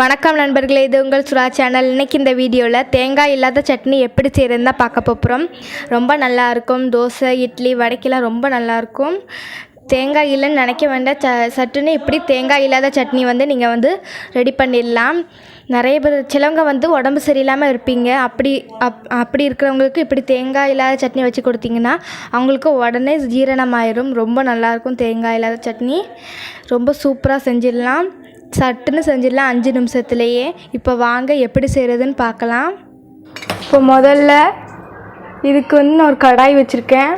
வணக்கம் நண்பர்களே இது உங்கள் சுறா சேனல். இன்றைக்கி இந்த வீடியோவில் தேங்காய் இல்லாத சட்னி எப்படி செய்கிறதுன்னு தான் பார்க்க போகிறோம் ரொம்ப நல்லாயிருக்கும் தோசை இட்லி வடைக்கெல்லாம் ரொம்ப நல்லா இருக்கும். தேங்காய் இல்லைன்னு நினைக்க வேண்டாம். ச சட்டுன்னு இப்படி தேங்காய் இல்லாத சட்னி வந்து நீங்கள் வந்து ரெடி பண்ணிடலாம். நிறைய பேர் சிலவங்க வந்து உடம்பு சரியில்லாமல் இருப்பீங்க. அப்படி அப் அப்படி இருக்கிறவங்களுக்கு இப்படி தேங்காய் இல்லாத சட்னி வச்சு கொடுத்தீங்கன்னா அவங்களுக்கு உடனே ஜீரணமாயிரும். ரொம்ப நல்லாயிருக்கும் தேங்காய் இல்லாத சட்னி. ரொம்ப சூப்பராக செஞ்சிடலாம். சட்டுன்னு செஞ்சிடலாம் அஞ்சு நிமிஷத்துலேயே. இப்போ வாங்க எப்படி செய்கிறதுன்னு பார்க்கலாம். இப்போ முதல்ல இதுக்கு வந்து நான் ஒரு கடாய் வச்சுருக்கேன்.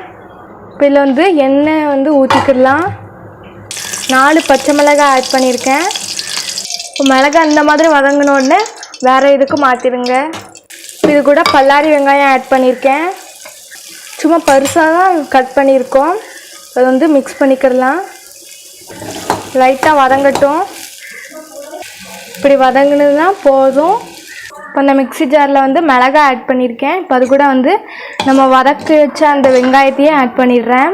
இப்போ இதில் வந்து எண்ணெய் வந்து ஊற்றிக்கிடலாம் நாலு பச்சை மிளகாய் ஆட் பண்ணியிருக்கேன் இப்போ மிளகாய் இந்த மாதிரி வதங்கினோடனே வேறு இதுக்கு மாற்றிடுங்க இது கூட பல்லாரி வெங்காயம் ஆட் பண்ணியிருக்கேன் சும்மா பருசாக தான் கட் பண்ணியிருக்கோம் அதை வந்து மிக்ஸ் பண்ணிக்கிடலாம். லைட்டாக வதங்கட்டும். இப்படி வதங்கினதுனா போதும். இப்போ அந்த மிக்ஸி ஜாரில் வந்து மிளகா ஆட் பண்ணியிருக்கேன். இப்போ அது கூட வந்து நம்ம வதக்கி வச்ச அந்த வெங்காயத்தையும் ஆட் பண்ணிடுறேன்.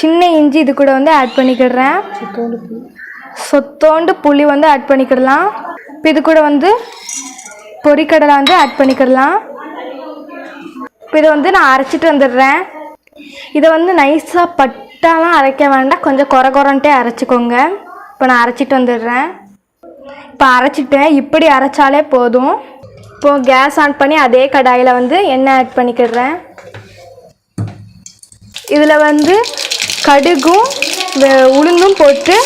சின்ன இஞ்சி இது கூட வந்து ஆட் பண்ணிக்கிடுறேன். சொத்தோண்டு புளி வந்து ஆட் பண்ணிக்கிடலாம். இப்போ இது கூட வந்து பொரிக்கடலை வந்து ஆட் பண்ணிக்கிடலாம். இப்போ இதை வந்து நான் அரைச்சிட்டு வந்துடுறேன். இதை வந்து நைஸாக பட்டாலாம் அரைக்க வேண்டாம். கொஞ்சம் குறை குறன்ட்டே அரைச்சிக்கோங்க. இப்போ நான் அரைச்சிட்டு வந்துடுறேன். இப்போ அரைச்சிட்டேன். இப்படி அரைச்சாலே போதும். இப்போ கேஸ் ஆன் பண்ணி அதே கடாயில் வந்து எண்ணெய் ஆட் பண்ணிக்கிடுறேன். இதில் வந்து கடுகும் உளுந்தும் போட்டு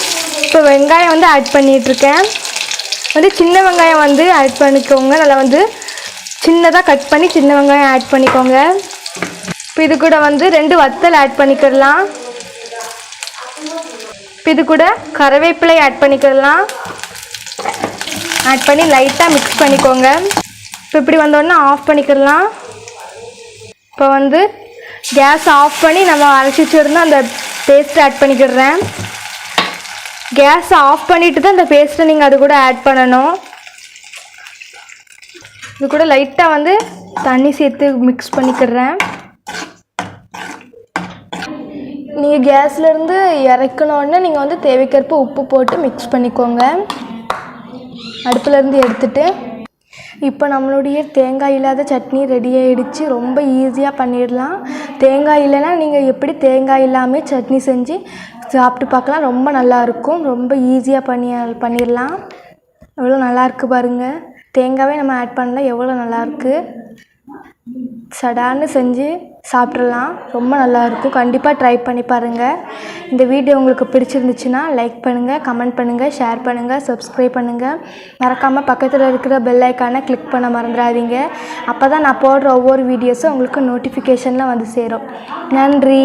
இப்போ வெங்காயம் வந்து ஆட் பண்ணிகிட்ருக்கேன் வந்து சின்ன வெங்காயம் வந்து ஆட் பண்ணிக்கோங்க. நல்லா வந்து சின்னதாக கட் பண்ணி சின்ன வெங்காயம் ஆட் பண்ணிக்கோங்க. இப்போ இது கூட வந்து ரெண்டு வத்தல் ஆட் பண்ணிக்கிடலாம். இப்போ இது கூட கருவேப்பிலை ஆட் பண்ணிக்கிடலாம். ஆட் பண்ணி லைட்டாக மிக்ஸ் பண்ணிக்கோங்க. இப்போ இப்படி வந்தோடனே ஆஃப் பண்ணிக்கிடலாம். இப்போ வந்து கேஸ் ஆஃப் பண்ணி நம்ம அரைச்சி வச்சுருந்தா அந்த பேஸ்ட் ஆட் பண்ணிக்கிடுறேன். கேஸ் ஆஃப் பண்ணிவிட்டு தான் இந்த பேஸ்ட்டை நீங்கள் அது கூட ஆட் பண்ணணும். இது கூட லைட்டாக வந்து தண்ணி சேர்த்து மிக்ஸ் பண்ணிக்கிடுறேன். நீங்கள் கேஸ்லேருந்து இறக்கணுன்னு நீங்கள் வந்து தேவைக்கேற்ப உப்பு போட்டு மிக்ஸ் பண்ணிக்கோங்க. அடுப்புலேருந்து எடுத்துட்டு இப்போ நம்மளுடைய தேங்காய் இல்லாத சட்னி ரெடி ஆகிடுச்சு ரொம்ப ஈஸியாக பண்ணிடலாம். தேங்காய் இல்லைன்னா நீங்கள் எப்படி தேங்காய் இல்லாமல் சட்னி செஞ்சு சாப்பிட்டு பார்க்கலாம். ரொம்ப நல்லா இருக்கும். ரொம்ப ஈஸியாக பண்ணி பண்ணிடலாம். எவ்வளோ நல்லாயிருக்கு பாருங்கள் தேங்காவே நம்ம ஆட் பண்ணல. எவ்வளோ நல்லாயிருக்கு சடான்னு செஞ்சு சாப்பிட்றலாம் ரொம்ப நல்லாயிருக்கும் கண்டிப்பாக ட்ரை பண்ணி பாருங்கள் இந்த வீடியோ உங்களுக்கு பிடிச்சிருந்துச்சுன்னா லைக் பண்ணுங்கள் கமெண்ட் பண்ணுங்கள் ஷேர் பண்ணுங்கள் சப்ஸ்கிரைப் பண்ணுங்கள் மறக்காமல் பக்கத்தில் இருக்கிற பெல் ஐக்கானை கிளிக் பண்ண மறந்துடாதீங்க. அப்போ தான் நான் போடுற ஒவ்வொரு வீடியோஸும் உங்களுக்கு நோட்டிஃபிகேஷனில் வந்து சேரும். நன்றி.